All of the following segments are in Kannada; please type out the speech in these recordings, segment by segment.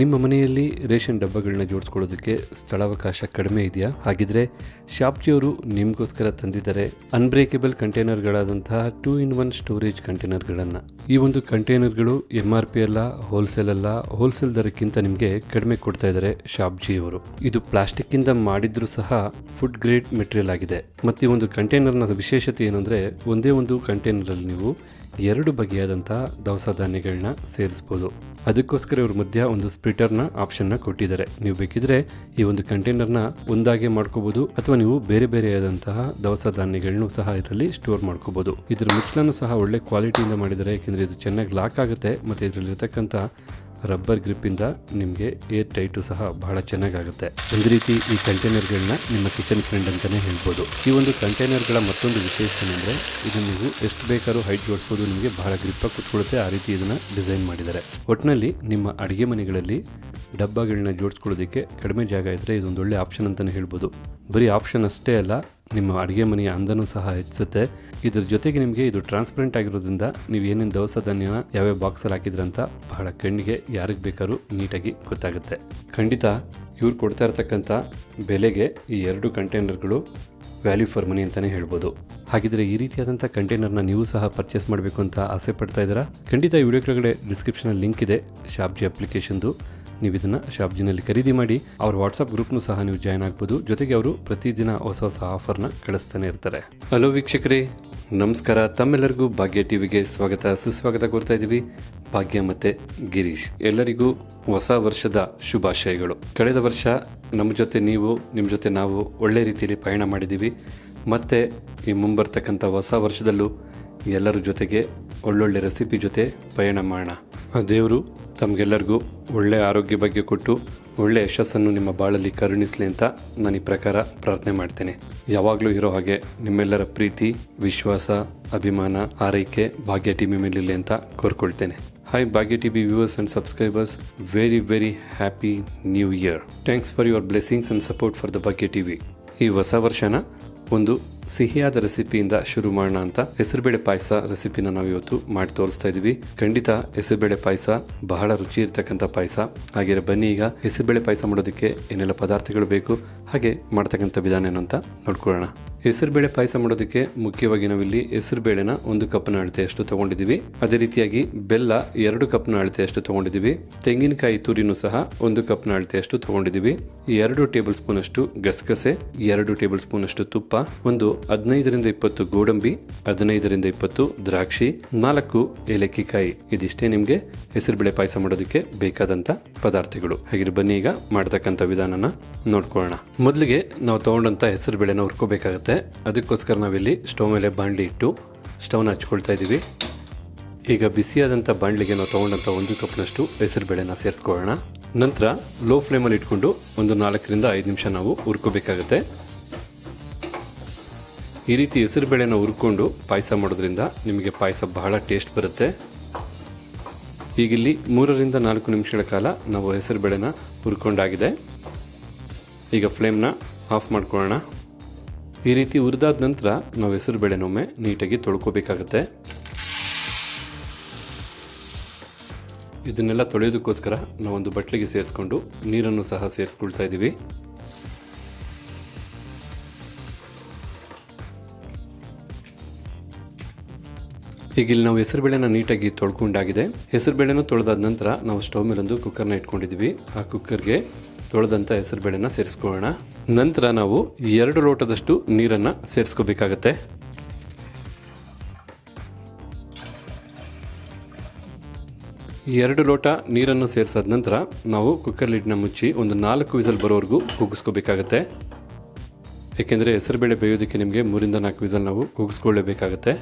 ನಿಮ್ಮ ಮನೆಯಲ್ಲಿ ರೇಷನ್ ಡಬ್ಬಗಳನ್ನ ಜೋಡಿಸ್ಕೊಳ್ಳೋದಕ್ಕೆ ಸ್ಥಳಾವಕಾಶ ಕಡಿಮೆ ಇದೆಯಾ? ಹಾಗಿದ್ರೆ ಶಾಪ್ಜಿಯವರು ನಿಮಗೋಸ್ಕರ ತಂದಿದ್ದಾರೆ ಅನ್ಬ್ರೇಕೇಬಲ್ ಕಂಟೈನರ್ಗಳಾದಂತಹ ಟೂ ಇನ್ ಒನ್ ಸ್ಟೋರೇಜ್ ಕಂಟೈನರ್ಗಳನ್ನು. ಈ ಒಂದು ಕಂಟೈನರ್ಗಳು ಎಂ ಆರ್ ಪಿ ಅಲ್ಲ, ಹೋಲ್ಸೇಲ್ ಅಲ್ಲ, ಹೋಲ್ಸೇಲ್ ದರಕ್ಕಿಂತ ನಿಮಗೆ ಕಡಿಮೆ ಕೊಡ್ತಾ ಇದ್ದಾರೆ ಶಾಪ್ಜಿಯವರು. ಇದು ಪ್ಲಾಸ್ಟಿಕ್ ಇಂದ ಮಾಡಿದ್ರು ಸಹ ಫುಡ್ ಗ್ರೇಡ್ ಮೆಟೀರಿಯಲ್ ಆಗಿದೆ. ಮತ್ತು ಈ ಒಂದು ಕಂಟೈನರ್ನ ವಿಶೇಷತೆ ಏನಂದರೆ ಒಂದೇ ಒಂದು ಕಂಟೈನರಲ್ಲಿ ನೀವು ಎರಡು ಬಗೆಯಾದಂತಹ ದವಸ ಧಾನ್ಯಗಳನ್ನ ಸೇರಿಸ್ಬೋದು. ಅದಕ್ಕೋಸ್ಕರ ಇವ್ರ ಮಧ್ಯ ಒಂದು ಸ್ಪ್ಲಿಟರ್ನ ಆಪ್ಷನ್ನ ಕೊಟ್ಟಿದ್ದಾರೆ. ನೀವು ಬೇಕಿದ್ರೆ ಈ ಒಂದು ಕಂಟೈನರ್ನ ಒಂದಾಗೆ ಮಾಡ್ಕೋಬಹುದು ಅಥವಾ ನೀವು ಬೇರೆ ಬೇರೆಯಾದಂತಹ ದವಸ ಧಾನ್ಯಗಳನ್ನು ಸಹ ಇದರಲ್ಲಿ ಸ್ಟೋರ್ ಮಾಡ್ಕೋಬಹುದು ಇದರ ಮುಚ್ಚಲನ್ನು ಸಹ ಒಳ್ಳೆ ಕ್ವಾಲಿಟಿಯಿಂದ ಮಾಡಿದ್ದಾರೆ. ಯಾಕೆಂದ್ರೆ ಇದು ಚೆನ್ನಾಗಿ ಲಾಕ್ ಆಗುತ್ತೆ. ಮತ್ತೆ ಇದರಲ್ಲಿರ್ತಕ್ಕಂಥ ರಬ್ಬರ್ ಗ್ರಿಪ್ಪಿಂದ ನಿಮಗೆ ಏರ್ ಟೈಟು ಸಹ ಬಹಳ ಚೆನ್ನಾಗಾಗುತ್ತೆ. ಒಂದು ರೀತಿ ಈ ಕಂಟೈನರ್ಗಳನ್ನ ನಿಮ್ಮ ಕಿಚನ್ ಫ್ರೆಂಡ್ ಅಂತಲೇ ಹೇಳ್ಬೋದು. ಈ ಒಂದು ಕಂಟೈನರ್ಗಳ ಮತ್ತೊಂದು ವಿಶೇಷ ಏನಂದರೆ, ಇದು ನೀವು ಎಷ್ಟು ಬೇಕಾದ್ರೂ ಹೈಟ್ ಜೋಡಿಸ್ಬೋದು, ನಿಮಗೆ ಬಹಳ ಗ್ರಿಪ್ಪಾಗಿ ಕುತ್ಕೊಳ್ಳುತ್ತೆ ಆ ರೀತಿ ಇದನ್ನು ಡಿಸೈನ್ ಮಾಡಿದ್ದಾರೆ. ಒಟ್ಟಿನಲ್ಲಿ ನಿಮ್ಮ ಅಡುಗೆ ಮನೆಗಳಲ್ಲಿ ಡಬ್ಬಗಳನ್ನ ಜೋಡಿಸ್ಕೊಳ್ಳೋದಕ್ಕೆ ಕಡಿಮೆ ಜಾಗ ಇದ್ದರೆ ಇದೊಂದು ಒಳ್ಳೆ ಆಪ್ಷನ್ ಅಂತಲೇ ಹೇಳ್ಬೋದು. ಬರೀ ಆಪ್ಷನ್ ಅಷ್ಟೇ ಅಲ್ಲ ನಿಮ್ಮ ಅಡುಗೆ ಮನೆಯ ಅಂದನೂ ಸಹ ಹೆಚ್ಚಿಸುತ್ತೆ. ಇದ್ರ ಜೊತೆಗೆ ನಿಮಗೆ ಇದು ಟ್ರಾನ್ಸ್ಪರೆಂಟ್ ಆಗಿರೋದ್ರಿಂದ ನೀವು ಏನೇನು ದವಸ ಧಾನ್ಯನ ಯಾವ್ಯಾವ ಬಾಕ್ಸಲ್ಲಿ ಹಾಕಿದ್ರಂತ ಬಹಳ ಕಣ್ಣಿಗೆ ಯಾರಿಗೆ ಬೇಕಾದ್ರೂ ನೀಟಾಗಿ ಗೊತ್ತಾಗುತ್ತೆ. ಖಂಡಿತ ಇವ್ರು ಕೊಡ್ತಾ ಇರತಕ್ಕಂಥ ಬೆಲೆಗೆ ಈ ಎರಡು ಕಂಟೈನರ್ಗಳು ವ್ಯಾಲ್ಯೂ ಫಾರ್ ಮನಿ ಅಂತಲೇ ಹೇಳ್ಬೋದು. ಹಾಗಿದ್ರೆ ಈ ರೀತಿಯಾದಂಥ ಕಂಟೈನರ್ನ ನೀವು ಸಹ ಪರ್ಚೇಸ್ ಮಾಡಬೇಕು ಅಂತ ಆಸೆ ಪಡ್ತಾ ಇದ್ದೀರಾ? ಖಂಡಿತ ಈ ವಿಡಿಯೋ ಕೆಳಗಡೆ ಡಿಸ್ಕ್ರಿಪ್ಷನಲ್ಲಿ ಲಿಂಕ್ ಇದೆ. ಶಾಪ್ಜಿ ಅಪ್ಲಿಕೇಶನ್ದು ನೀವು ಇದನ್ನು ಶಾಪ್ಜಿನಲ್ಲಿ ಖರೀದಿ ಮಾಡಿ ಅವ್ರ ವಾಟ್ಸಪ್ ಗ್ರೂಪ್ನು ಸಹ ನೀವು ಜಾಯ್ನ್ ಆಗ್ಬೋದು. ಜೊತೆಗೆ ಅವರು ಪ್ರತಿದಿನ ಹೊಸ ಹೊಸ ಆಫರ್ನ ಕಳಿಸ್ತಾನೆ ಇರ್ತಾರೆ. ಹಲೋ ವೀಕ್ಷಕರೇ, ನಮಸ್ಕಾರ. ತಮ್ಮೆಲ್ಲರಿಗೂ ಭಾಗ್ಯ ಟಿವಿಗೆ ಸ್ವಾಗತ. ಸುಸ್ವಾಗತ ಕೋರ್ತಾ ಇದ್ದೀವಿ. ಭಾಗ್ಯ ಮತ್ತೆ ಗಿರೀಶ್. ಎಲ್ಲರಿಗೂ ಹೊಸ ವರ್ಷದ ಶುಭಾಶಯಗಳು. ಕಳೆದ ವರ್ಷ ನಮ್ಮ ಜೊತೆ ನೀವು, ನಿಮ್ಮ ಜೊತೆ ನಾವು ಒಳ್ಳೆ ರೀತಿಯಲ್ಲಿ ಪಯಣ ಮಾಡಿದ್ದೀವಿ. ಮತ್ತು ಈ ಮುಂಬರ್ತಕ್ಕಂಥ ಹೊಸ ವರ್ಷದಲ್ಲೂ ಎಲ್ಲರ ಜೊತೆಗೆ ಒಳ್ಳೊಳ್ಳೆ ರೆಸಿಪಿ ಜೊತೆ ಪಯಣ ಮಾಡೋಣ. ದೇವರು ತಮಗೆಲ್ಲರಿಗೂ ಒಳ್ಳೆ ಆರೋಗ್ಯ ಬಗ್ಗೆ ಕೊಟ್ಟು ಒಳ್ಳೆ ಯಶಸ್ಸನ್ನು ನಿಮ್ಮ ಬಾಳಲ್ಲಿ ಕರುಣಿಸಲಿ ಅಂತ ನಾನು ಈ ಪ್ರಕಾರ ಪ್ರಾರ್ಥನೆ ಮಾಡ್ತೇನೆ. ಯಾವಾಗಲೂ ಇರೋ ಹಾಗೆ ನಿಮ್ಮೆಲ್ಲರ ಪ್ರೀತಿ, ವಿಶ್ವಾಸ, ಅಭಿಮಾನ, ಆರೈಕೆ ಭಾಗ್ಯ ಟಿವಿ ಮೇಲಿರಲಿ ಅಂತ ಕೋರ್ಕೊಳ್ತೇನೆ. Hi Bhagya TV viewers and subscribers very very happy new year thanks for your blessings and support for the Bhagya TV. ಈ ಹೊಸ ವರ್ಷನ ಒಂದು ಸಿಹಿಯಾದ ರೆಸಿಪಿಯಿಂದ ಶುರು ಮಾಡೋಣ ಅಂತ. ಹೆಸರುಬೇಳೆ ಪಾಯಸ ರೆಸಿಪಿನ ನಾವು ಇವತ್ತು ಮಾಡಿ ತೋರಿಸ್ತಾ ಇದ್ವಿ ಖಂಡಿತ ಹೆಸರುಬೇಳೆ ಪಾಯಸ ಬಹಳ ರುಚಿ ಇರ್ತಕ್ಕಂಥ ಪಾಯಸ. ಹಾಗೆ ಬನ್ನಿ ಈಗ ಹೆಸರುಬೇಳೆ ಪಾಯಸ ಮಾಡೋದಕ್ಕೆ ಏನೆಲ್ಲ ಪದಾರ್ಥಗಳು ಬೇಕು, ಹಾಗೆ ಮಾಡ್ತಕ್ಕಂಥ ವಿಧಾನ ಏನು ಅಂತ ನೋಡ್ಕೊಳ್ಳೋಣ. ಹೆಸರುಬೇಳೆ ಪಾಯಸ ಮಾಡೋದಕ್ಕೆ ಮುಖ್ಯವಾಗಿ ನಾವಿಲ್ಲಿ ಹೆಸರುಬೇಳೆನ ಒಂದು ಕಪ್ನ ಅಳತೆಯಷ್ಟು ತಗೊಂಡಿದ್ದೀವಿ. ಅದೇ ರೀತಿಯಾಗಿ ಬೆಲ್ಲ ಎರಡು ಕಪ್ನ ಅಳತೆಯಷ್ಟು ತಗೊಂಡಿದ್ದೀವಿ. ತೆಂಗಿನಕಾಯಿ ತುರಿನೂ ಸಹ ಒಂದು ಕಪ್ನ ಅಳತೆಯಷ್ಟು ತಗೊಂಡಿದ್ದೀವಿ. ಎರಡು ಟೇಬಲ್ ಸ್ಪೂನ್ ಅಷ್ಟು ಗಸಗಸೆ, ಎರಡು ಟೇಬಲ್ ಸ್ಪೂನ್ ಅಷ್ಟು ತುಪ್ಪ, ಒಂದು ಹದಿನೈದರಿಂದ ಇಪ್ಪತ್ತು ಗೋಡಂಬಿ, ಹದಿನೈದರಿಂದ ಇಪ್ಪತ್ತು ದ್ರಾಕ್ಷಿ, ನಾಲ್ಕು ಏಲಕ್ಕಿಕಾಯಿ. ಇದಿಷ್ಟೇ ನಿಮಗೆ ಹೆಸರುಬೇಳೆ ಪಾಯಸ ಮಾಡೋದಕ್ಕೆ ಬೇಕಾದಂತ ಪದಾರ್ಥಗಳು. ಹಾಗೆ ಬನ್ನಿ ಈಗ ಮಾಡ್ತಕ್ಕಂಥ ವಿಧಾನನ ನೋಡ್ಕೊಳ್ಳೋಣ. ಮೊದಲಿಗೆ ನಾವು ತಗೊಂಡಂತ ಹೆಸರುಬೇಳೆನ ಹುರ್ಕೋಬೇಕಾಗತ್ತೆ. ಅದಕ್ಕೋಸ್ಕರ ನಾವಿಲ್ಲಿ ಸ್ಟವ್ ಮೇಲೆ ಬಾಣಲಿ ಇಟ್ಟು ಸ್ಟವ್ನ ಹಚ್ಕೊಳ್ತಾ ಇದ್ದೀವಿ. ಈಗ ಬಿಸಿಯಾದಂಥ ಬಾಣಲಿಗೆ ನಾವು ತೊಗೊಂಡಂಥ ಒಂದು ಕಪ್ನಷ್ಟು ಹೆಸರುಬೇಳೆನ ಸೇರಿಸ್ಕೊಳ್ಳೋಣ. ನಂತರ ಲೋ ಫ್ಲೇಮಲ್ಲಿ ಇಟ್ಕೊಂಡು ಒಂದು ನಾಲ್ಕರಿಂದ ಐದು ನಿಮಿಷ ನಾವು ಹುರ್ಕೋಬೇಕಾಗತ್ತೆ. ಈ ರೀತಿ ಹೆಸರುಬೇಳೆನ ಹುರ್ಕೊಂಡು ಪಾಯಸ ಮಾಡೋದ್ರಿಂದ ನಿಮಗೆ ಪಾಯಸ ಬಹಳ ಟೇಸ್ಟ್ ಬರುತ್ತೆ. ಈಗಿಲ್ಲಿ ಮೂರರಿಂದ ನಾಲ್ಕು ನಿಮಿಷಗಳ ಕಾಲ ನಾವು ಹೆಸರುಬೇಳೆನ ಹುರ್ಕೊಂಡಾಗಿದೆ. ಈಗ ಫ್ಲೇಮ್ನ ಆಫ್ ಮಾಡ್ಕೊಳ್ಳೋಣ. ಈ ರೀತಿ ಹುರಿದಾದ ನಂತರ ನಾವು ಹೆಸರುಬೇಳೆನೊಮ್ಮೆ ನೀಟಾಗಿ ತೊಳ್ಕೊಬೇಕಾಗತ್ತೆ. ಇದನ್ನೆಲ್ಲ ತೊಳೆಯೋದಕ್ಕೋಸ್ಕರ ನಾವೊಂದು ಬಟ್ಲಿಗೆ ಸೇರಿಸ್ಕೊಂಡು ನೀರನ್ನು ಸಹ ಸೇರಿಸ್ಕೊಳ್ತಾ ಇದ್ದೀವಿ. ಈಗ ಇಲ್ಲಿ ನಾವು ಹೆಸರುಬೇಳೆನ ನೀಟಾಗಿ ತೊಳ್ಕೊಂಡಾಗಿದೆ. ಹೆಸರುಬೇಳೆನೂ ತೊಳೆದಾದ ನಂತರ ನಾವು ಸ್ಟವ್ ಮೇಲೊಂದು ಕುಕ್ಕರ್ನ ಇಟ್ಕೊಂಡಿದ್ವಿ ಆ ಕುಕ್ಕರ್ಗೆ ತೊಳೆದಂಥ ಹೆಸರುಬೇಳೆನ ಸೇರಿಸ್ಕೊಳ್ಳೋಣ. ನಂತರ ನಾವು ಎರಡು ಲೋಟದಷ್ಟು ನೀರನ್ನು ಸೇರಿಸ್ಕೋಬೇಕಾಗತ್ತೆ. ಎರಡು ಲೋಟ ನೀರನ್ನು ಸೇರಿಸಾದ ನಂತರ ನಾವು ಕುಕ್ಕರ್ ಲಿಡ್ನ ಮುಚ್ಚಿ ಒಂದು ನಾಲ್ಕು ವಿಸಲ್ ಬರೋವರೆಗೂ ಕೂಗಿಸ್ಕೋಬೇಕಾಗತ್ತೆ. ಏಕೆಂದರೆ ಹೆಸರುಬೇಳೆ ಬೇಯೋದಕ್ಕೆ ನಿಮಗೆ ಮೂರಿಂದ ನಾಲ್ಕು ವಿಸಲ್ ನಾವು ಕೂಗಿಸ್ಕೊಳ್ಳೇಬೇಕಾಗತ್ತೆ.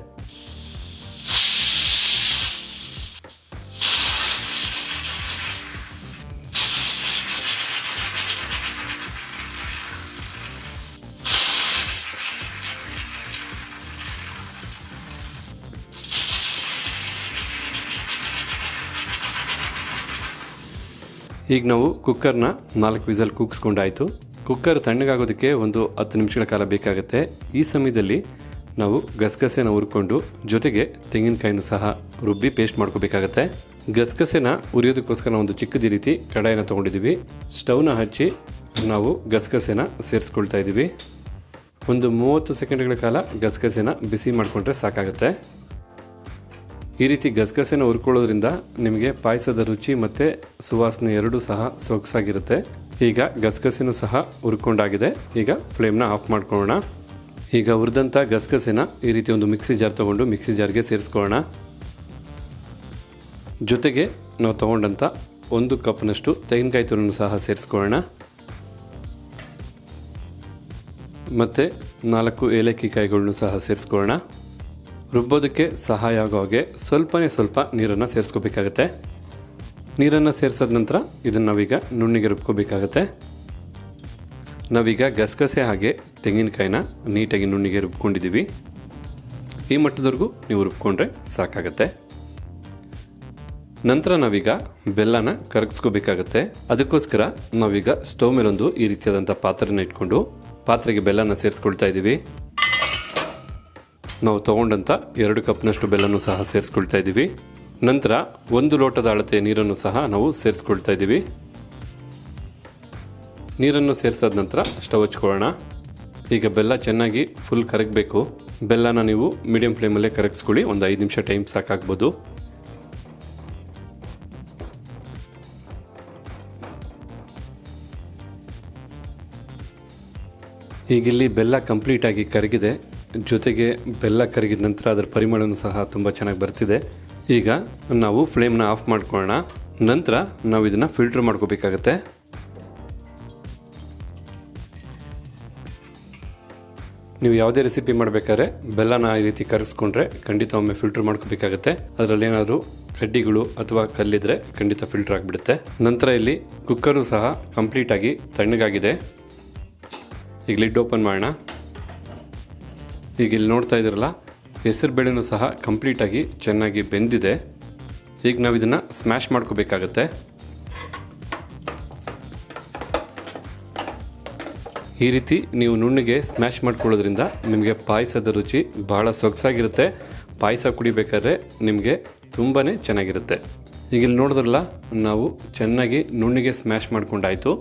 ಈಗ ನಾವು ಕುಕ್ಕರ್ನ ನಾಲ್ಕು ವಿಸಲ್ ಕೂಗಿಸ್ಕೊಂಡಾಯಿತು. ಕುಕ್ಕರ್ ತಣ್ಣಗಾಗೋದಕ್ಕೆ ಒಂದು ಹತ್ತು ನಿಮಿಷಗಳ ಕಾಲ ಬೇಕಾಗುತ್ತೆ. ಈ ಸಮಯದಲ್ಲಿ ನಾವು ಗಸಗಸೆನ ಹುರ್ಕೊಂಡು ಜೊತೆಗೆ ತೆಂಗಿನಕಾಯಿನೂ ಸಹ ರುಬ್ಬಿ ಪೇಸ್ಟ್ ಮಾಡ್ಕೋಬೇಕಾಗತ್ತೆ. ಗಸಗಸೆನ ಉರಿಯೋದಕ್ಕೋಸ್ಕರ ಒಂದು ಚಿಕ್ಕದಿ ರೀತಿ ಕಡಾಯಿನ ತೊಗೊಂಡಿದ್ದೀವಿ ಸ್ಟವ್ನ ಹಚ್ಚಿ ನಾವು ಗಸಗಸೆನ ಸೇರಿಸ್ಕೊಳ್ತಾ ಇದ್ದೀವಿ ಒಂದು ಮೂವತ್ತು ಸೆಕೆಂಡ್ಗಳ ಕಾಲ ಗಸಗಸೆನ ಬಿಸಿ ಮಾಡಿಕೊಂಡ್ರೆ ಸಾಕಾಗುತ್ತೆ. ಈ ರೀತಿ ಗಸಗಸೆನ ಹುರ್ಕೊಳ್ಳೋದ್ರಿಂದ ನಿಮಗೆ ಪಾಯಸದ ರುಚಿ ಮತ್ತು ಸುವಾಸನೆ ಎರಡೂ ಸಹ ಸೊಗಸಾಗಿರುತ್ತೆ. ಈಗ ಗಸಗಸೆನೂ ಸಹ ಹುರ್ಕೊಂಡಾಗಿದೆ. ಈಗ ಫ್ಲೇಮ್ನ ಆಫ್ ಮಾಡ್ಕೊಳ್ಳೋಣ. ಈಗ ಹುರಿದಂಥ ಗಸಗಸೆನ ಈ ರೀತಿ ಒಂದು ಮಿಕ್ಸಿ ಜಾರ್ ತೊಗೊಂಡು ಮಿಕ್ಸಿ ಜಾರ್ಗೆ ಸೇರಿಸ್ಕೊಳ್ಳೋಣ. ಜೊತೆಗೆ ನಾವು ತೊಗೊಂಡಂಥ ಒಂದು ಕಪ್ನಷ್ಟು ತೆಂಗಿನಕಾಯಿ ತುರನ್ನು ಸಹ ಸೇರಿಸ್ಕೊಳ್ಳೋಣ. ಮತ್ತು ನಾಲ್ಕು ಏಲಕ್ಕಿ ಕಾಯಿಗಳನ್ನು ಸಹ ಸೇರಿಸ್ಕೊಳ್ಳೋಣ. ರುಬ್ಬೋದಕ್ಕೆ ಸಹಾಯ ಆಗೋ ಹಾಗೆ ಸ್ವಲ್ಪನೇ ಸ್ವಲ್ಪ ನೀರನ್ನು ಸೇರಿಸ್ಕೋಬೇಕಾಗತ್ತೆ. ನೀರನ್ನು ಸೇರಿಸಿದ ನಂತರ ಇದನ್ನು ನಾವೀಗ ನುಣ್ಣಿಗೆ ರುಬ್ಕೋಬೇಕಾಗತ್ತೆ. ನಾವೀಗ ಗಸಗಸೆ ಹಾಗೆ ತೆಂಗಿನಕಾಯಿನ ನೀಟಾಗಿ ನುಣ್ಣಿಗೆ ರುಬ್ಕೊಂಡಿದ್ದೀವಿ ಈ ಮಟ್ಟದವರೆಗೂ ನೀವು ರುಬ್ಕೊಂಡ್ರೆ ಸಾಕಾಗತ್ತೆ. ನಂತರ ನಾವೀಗ ಬೆಲ್ಲನ ಕರಗಿಸ್ಕೋಬೇಕಾಗತ್ತೆ. ಅದಕ್ಕೋಸ್ಕರ ನಾವೀಗ ಸ್ಟವ್ ಮೇಲೊಂದು ಈ ರೀತಿಯಾದಂಥ ಪಾತ್ರೆನ ಇಟ್ಕೊಂಡು ಪಾತ್ರೆಗೆ ಬೆಲ್ಲನ ಸೇರಿಸ್ಕೊಳ್ತಾ ಇದ್ದೀವಿ ನಾವು ತಗೊಂಡಂಥ ಎರಡು ಕಪ್ನಷ್ಟು ಬೆಲ್ಲನೂ ಸಹ ಸೇರಿಸ್ಕೊಳ್ತಾ ಇದ್ದೀವಿ. ನಂತರ ಒಂದು ಲೋಟದ ಅಳತೆಯ ನೀರನ್ನು ಸಹ ನಾವು ಸೇರಿಸ್ಕೊಳ್ತಾ ಇದ್ದೀವಿ. ನೀರನ್ನು ಸೇರಿಸಾದ ನಂತರ ಸ್ಟವ್ ಹಚ್ಕೊಳ್ಳೋಣ. ಈಗ ಬೆಲ್ಲ ಚೆನ್ನಾಗಿ ಫುಲ್ ಕರಗಬೇಕು. ಬೆಲ್ಲನ ನೀವು ಮೀಡಿಯಂ ಫ್ಲೇಮಲ್ಲೇ ಕರಗಿಸ್ಕೊಳ್ಳಿ. ಒಂದು ಐದು ನಿಮಿಷ ಟೈಮ್ ಸಾಕಾಗ್ಬೋದು. ಈಗಿಲ್ಲಿ ಬೆಲ್ಲ ಕಂಪ್ಲೀಟಾಗಿ ಕರಗಿದೆ. ಜೊತೆಗೆ ಬೆಲ್ಲ ಕರಗಿದ ನಂತರ ಅದರ ಪರಿಮಳನೂ ಸಹ ತುಂಬ ಚೆನ್ನಾಗಿ ಬರ್ತಿದೆ. ಈಗ ನಾವು ಫ್ಲೇಮ್ನ ಆಫ್ ಮಾಡ್ಕೊಳ್ಳೋಣ. ನಂತರ ನಾವು ಇದನ್ನು ಫಿಲ್ಟರ್ ಮಾಡ್ಕೋಬೇಕಾಗತ್ತೆ. ನೀವು ಯಾವುದೇ ರೆಸಿಪಿ ಮಾಡಬೇಕಾದ್ರೆ ಬೆಲ್ಲನ ಈ ರೀತಿ ಕರಗಿಸ್ಕೊಂಡ್ರೆ ಖಂಡಿತ ಒಮ್ಮೆ ಫಿಲ್ಟರ್ ಮಾಡ್ಕೋಬೇಕಾಗತ್ತೆ. ಅದರಲ್ಲಿ ಏನಾದರೂ ಕಡ್ಡಿಗಳು ಅಥವಾ ಕಲ್ಲಿದ್ರೆ ಖಂಡಿತ ಫಿಲ್ಟರ್ ಆಗಿಬಿಡುತ್ತೆ. ನಂತರ ಇಲ್ಲಿ ಕುಕ್ಕರು ಸಹ ಕಂಪ್ಲೀಟಾಗಿ ತಣ್ಣಗಾಗಿದೆ. ಈಗ ಲಿಡ್ ಓಪನ್ ಮಾಡೋಣ. ಈಗ ಇಲ್ಲಿ ನೋಡ್ತಾ ಇದ್ದೀರಲ್ಲ, ಹೆಸರು ಬೇಳೆನೂ ಸಹ ಕಂಪ್ಲೀಟಾಗಿ ಚೆನ್ನಾಗಿ ಬೆಂದಿದೆ. ಈಗ ನಾವು ಇದನ್ನು ಸ್ಮ್ಯಾಶ್ ಮಾಡ್ಕೋಬೇಕಾಗತ್ತೆ. ಈ ರೀತಿ ನೀವು ನುಣ್ಣಿಗೆ ಸ್ಮ್ಯಾಶ್ ಮಾಡ್ಕೊಳ್ಳೋದ್ರಿಂದ ನಿಮಗೆ ಪಾಯಸದ ರುಚಿ ಬಹಳ ಸೊಗಸಾಗಿರುತ್ತೆ. ಪಾಯಸ ಕುಡಿಬೇಕಾದ್ರೆ ನಿಮಗೆ ತುಂಬಾ ಚೆನ್ನಾಗಿರುತ್ತೆ. ಈಗ ಇಲ್ಲಿ ನೋಡಿದ್ರಲ್ಲ, ನಾವು ಚೆನ್ನಾಗಿ ನುಣ್ಣಿಗೆ ಸ್ಮ್ಯಾಶ್ ಮಾಡ್ಕೊಂಡಾಯಿತು.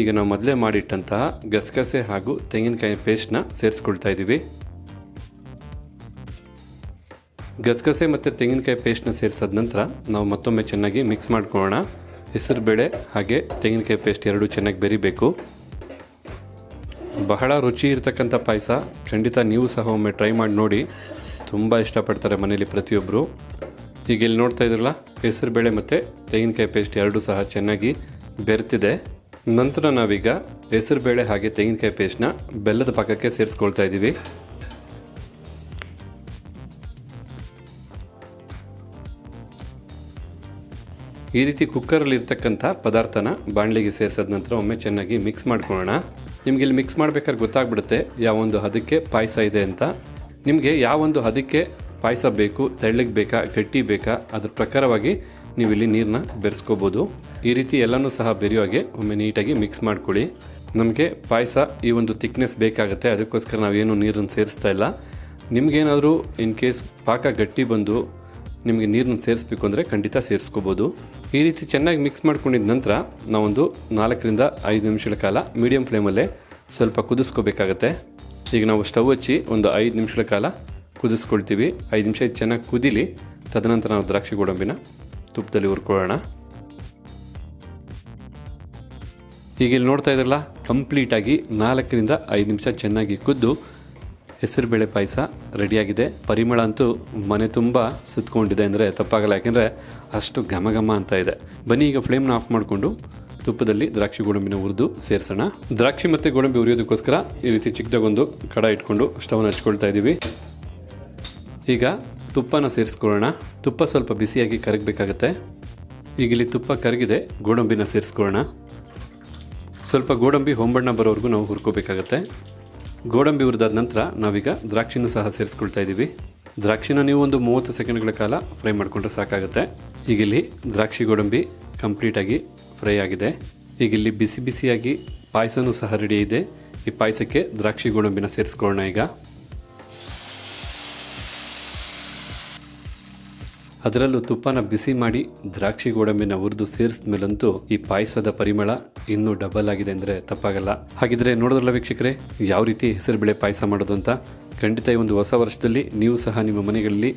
ಈಗ ನಾವು ಮೊದಲೇ ಮಾಡಿಟ್ಟಂತಹ ಗಸಗಸೆ ಹಾಗೂ ತೆಂಗಿನಕಾಯಿ ಪೇಸ್ಟ್ನ ಸೇರಿಸ್ಕೊಳ್ತಾ ಇದ್ದೀವಿ. ಗಸಗಸೆ ಮತ್ತು ತೆಂಗಿನಕಾಯಿ ಪೇಸ್ಟ್ನ ಸೇರಿಸಾದ ನಂತರ ನಾವು ಮತ್ತೊಮ್ಮೆ ಚೆನ್ನಾಗಿ ಮಿಕ್ಸ್ ಮಾಡ್ಕೊಳ್ಳೋಣ. ಹೆಸರುಬೇಳೆ ಹಾಗೆ ತೆಂಗಿನಕಾಯಿ ಪೇಸ್ಟ್ ಎರಡೂ ಚೆನ್ನಾಗಿ ಬೆರಿಬೇಕು. ಬಹಳ ರುಚಿ ಇರತಕ್ಕಂಥ ಪಾಯಸ. ಖಂಡಿತ ನೀವು ಸಹ ಒಮ್ಮೆ ಟ್ರೈ ಮಾಡಿ ನೋಡಿ. ತುಂಬ ಇಷ್ಟಪಡ್ತಾರೆ ಮನೇಲಿ ಪ್ರತಿಯೊಬ್ಬರು ಈಗ ಇಲ್ಲಿ ನೋಡ್ತಾ ಇದ್ರಲ್ಲ ಹೆಸರುಬೇಳೆ ಮತ್ತು ತೆಂಗಿನಕಾಯಿ ಪೇಸ್ಟ್ ಎರಡೂ ಸಹ ಚೆನ್ನಾಗಿ ಬೆರೆತಿದೆ. ನಂತರ ನಾವೀಗ ಹೆಸರುಬೇಳೆ ಹಾಗೆ ತೆಂಗಿನಕಾಯಿ ಪೇಸ್ಟ್ನ ಬೆಲ್ಲದ ಪಾಕಕ್ಕೆ ಸೇರಿಸ್ಕೊಳ್ತಾ ಇದ್ದೀವಿ. ಈ ರೀತಿ ಕುಕ್ಕರಲ್ಲಿ ಇರ್ತಕ್ಕಂಥ ಪದಾರ್ಥನ ಬಾಣಲಿಗೆ ಸೇರಿಸಿದ ನಂತರ ಒಮ್ಮೆ ಚೆನ್ನಾಗಿ ಮಿಕ್ಸ್ ಮಾಡ್ಕೊಳ್ಳೋಣ. ನಿಮಗೆ ಇಲ್ಲಿ ಮಿಕ್ಸ್ ಮಾಡ್ಬೇಕಾದ್ರೆ ಗೊತ್ತಾಗ್ಬಿಡುತ್ತೆ ಯಾವೊಂದು ಹದಕ್ಕೆ ಪಾಯಸ ಇದೆ ಅಂತ. ನಿಮಗೆ ಯಾವೊಂದು ಹದಕ್ಕೆ ಪಾಯಸ ಬೇಕು, ತೆಳ್ಳಗೆ ಬೇಕಾ, ಗಟ್ಟಿ ಬೇಕಾ, ಅದ್ರ ಪ್ರಕಾರವಾಗಿ ನೀವು ಇಲ್ಲಿ ನೀರನ್ನ ಬೆರೆಸ್ಕೋಬೋದು. ಈ ರೀತಿ ಎಲ್ಲನೂ ಸಹ ಬೆರೆಯೋ ಹಾಗೆ ಒಮ್ಮೆ ನೀಟಾಗಿ ಮಿಕ್ಸ್ ಮಾಡ್ಕೊಳ್ಳಿ. ನಮಗೆ ಪಾಯಸ ಈ ಒಂದು ತಿಕ್ನೆಸ್ ಬೇಕಾಗುತ್ತೆ, ಅದಕ್ಕೋಸ್ಕರ ನಾವೇನು ನೀರನ್ನು ಸೇರಿಸ್ತಾ ಇಲ್ಲ. ನಿಮಗೇನಾದರೂ ಇನ್ ಕೇಸ್ ಪಾಕ ಗಟ್ಟಿ ಬಂದು ನಿಮಗೆ ನೀರನ್ನ ಸೇರಿಸ್ಬೇಕು ಅಂದರೆ ಖಂಡಿತ ಸೇರಿಸ್ಕೋಬೋದು. ಈ ರೀತಿ ಚೆನ್ನಾಗಿ ಮಿಕ್ಸ್ ಮಾಡ್ಕೊಂಡಿದ ನಂತರ ನಾವೊಂದು ನಾಲ್ಕರಿಂದ ಐದು ನಿಮಿಷಗಳ ಕಾಲ ಮೀಡಿಯಂ ಫ್ಲೇಮಲ್ಲೇ ಸ್ವಲ್ಪ ಕುದಿಸ್ಕೋಬೇಕಾಗತ್ತೆ. ಈಗ ನಾವು ಸ್ಟವ್ ಹಚ್ಚಿ ಒಂದು ಐದು ನಿಮಿಷಗಳ ಕಾಲ ಕುದಿಸ್ಕೊಳ್ತೀವಿ. ಐದು ನಿಮಿಷ ಚೆನ್ನಾಗಿ ಕುದಿಲಿ, ತದನಂತರ ನಾವು ದ್ರಾಕ್ಷಿ ಗೋಡಂಬಿನ ತುಪ್ಪದಲ್ಲಿ ಹುರ್ಕೊಳ್ಳೋಣ. ಈಗ ಇಲ್ಲಿ ನೋಡ್ತಾ ಇದ್ರಲ್ಲ ಕಂಪ್ಲೀಟಾಗಿ ನಾಲ್ಕರಿಂದ ಐದು ನಿಮಿಷ ಚೆನ್ನಾಗಿ ಕುದ್ದು ಹೆಸರುಬೇಳೆ ಪಾಯಸ ರೆಡಿಯಾಗಿದೆ. ಪರಿಮಳ ಅಂತೂ ಮನೆ ತುಂಬ ಸುತ್ತಕೊಂಡಿದೆ ಅಂದರೆ ತಪ್ಪಾಗಲ್ಲ, ಯಾಕೆಂದರೆ ಅಷ್ಟು ಘಮ ಘಮ ಅಂತ ಇದೆ. ಬನ್ನಿ, ಈಗ ಫ್ಲೇಮ್ನ ಆಫ್ ಮಾಡಿಕೊಂಡು ತುಪ್ಪದಲ್ಲಿ ದ್ರಾಕ್ಷಿ ಗೋಡಂಬಿನ ಹುರಿದು ಸೇರಿಸೋಣ. ದ್ರಾಕ್ಷಿ ಮತ್ತು ಗೋಡಂಬಿ ಹುರಿಯೋದಕ್ಕೋಸ್ಕರ ಈ ರೀತಿ ಚಿಕ್ಕದಾಗೊಂದು ಕಡ ಇಟ್ಕೊಂಡು ಸ್ಟವ್ನ ಹಚ್ಕೊಳ್ತಾ ಇದ್ದೀವಿ ಈಗ ತುಪ್ಪನ ಸೇರಿಸ್ಕೊಳ್ಳೋಣ. ತುಪ್ಪ ಸ್ವಲ್ಪ ಬಿಸಿಯಾಗಿ ಕರಗಬೇಕಾಗತ್ತೆ. ಈಗ ಇಲ್ಲಿ ತುಪ್ಪ ಕರಗಿದೆ, ಗೋಡಂಬಿನ ಸೇರಿಸ್ಕೊಳ್ಳೋಣ. ಸ್ವಲ್ಪ ಗೋಡಂಬಿ ಹೊಂಬಣ್ಣ ಬರೋವರೆಗೂ ನಾವು ಹುರ್ಕೋಬೇಕಾಗತ್ತೆ. ಗೋಡಂಬಿ ಹುರಿದಾದ ನಂತರ ನಾವೀಗ ದ್ರಾಕ್ಷಿನೂ ಸಹ ಸೇರಿಸ್ಕೊಳ್ತಾ ಇದ್ದೀವಿ. ದ್ರಾಕ್ಷಿನ ನೀವು ಒಂದು ಮೂವತ್ತು ಸೆಕೆಂಡ್ಗಳ ಕಾಲ ಫ್ರೈ ಮಾಡಿಕೊಂಡ್ರೆ ಸಾಕಾಗುತ್ತೆ. ಈಗ ಇಲ್ಲಿ ದ್ರಾಕ್ಷಿ ಗೋಡಂಬಿ ಕಂಪ್ಲೀಟಾಗಿ ಫ್ರೈ ಆಗಿದೆ. ಈಗ ಇಲ್ಲಿ ಬಿಸಿ ಬಿಸಿಯಾಗಿ ಪಾಯಸನೂ ಸಹ ರೆಡಿ ಇದೆ. ಈ ಪಾಯಸಕ್ಕೆ ದ್ರಾಕ್ಷಿ ಗೋಡಂಬಿನ ಸೇರಿಸ್ಕೊಳ್ಳೋಣ ಈಗ. ಅದರಲ್ಲೂ ತುಪ್ಪನ ಬಿಸಿ ಮಾಡಿ ದ್ರಾಕ್ಷಿ ಗೋಡಂಬಿನ ಹುರಿದು ಸೇರಿಸಿದ ಮೇಲಂತೂ ಈ ಪಾಯಸದ ಪರಿಮಳ ಇನ್ನೂ ಡಬಲ್ ಆಗಿದೆ ಅಂದರೆ ತಪ್ಪಾಗಲ್ಲ. ಹಾಗಿದ್ರೆ ನೋಡೋದ್ರಲ್ಲ ವೀಕ್ಷಕರೇ, ಯಾವ ರೀತಿ ಹೆಸರುಬೇಳೆ ಪಾಯಸ ಮಾಡೋದು ಅಂತ? ಖಂಡಿತ ಈ ಒಂದು ಹೊಸ ವರ್ಷದಲ್ಲಿ ನೀವು ಸಹ ನಿಮ್ಮ ಮನೆಗಳಲ್ಲಿ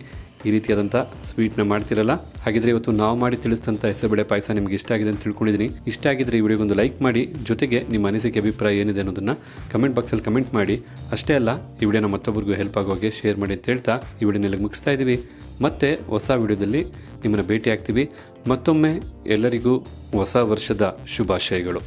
ಈ ರೀತಿಯಾದಂಥ ಸ್ವೀಟ್ನ ಮಾಡ್ತಿರಲ್ಲ? ಹಾಗಿದ್ರೆ ಇವತ್ತು ನಾವು ಮಾಡಿ ತಿಳಿಸಿದಂಥ ಹೆಸರುಬೇಳೆ ಪಾಯಸ ನಿಮ್ಗೆ ಇಷ್ಟ ಆಗಿದೆ ಅಂತ ತಿಳ್ಕೊಂಡಿದ್ದೀನಿ. ಇಷ್ಟ ಆಗಿದ್ರೆ ಈ ವಿಡಿಯೋಗೊಂದು ಲೈಕ್ ಮಾಡಿ. ಜೊತೆಗೆ ನಿಮ್ಮ ಅನಿಸಿಕೆ, ಅಭಿಪ್ರಾಯ ಏನಿದೆ ಅನ್ನೋದನ್ನು ಕಮೆಂಟ್ ಬಾಕ್ಸಲ್ಲಿ ಕಮೆಂಟ್ ಮಾಡಿ. ಅಷ್ಟೇ ಅಲ್ಲ, ಈ ವಿಡಿಯೋನ ಮತ್ತೊಬ್ಬರಿಗೂ ಹೆಲ್ಪ್ ಆಗೋ ಶೇರ್ ಮಾಡಿ ಅಂತ ಹೇಳ್ತಾ ಈ ವಿಡಿಯೋನೆಲ್ಲ ಮುಗಿಸ್ತಾ ಇದ್ದೀವಿ. ಮತ್ತೆ ಹೊಸ ವಿಡಿಯೋದಲ್ಲಿ ನಿಮ್ಮನ್ನು ಭೇಟಿ ಆಗ್ತೀವಿ ಮತ್ತೊಮ್ಮೆ ಎಲ್ಲರಿಗೂ ಹೊಸ ವರ್ಷದ ಶುಭಾಶಯಗಳು.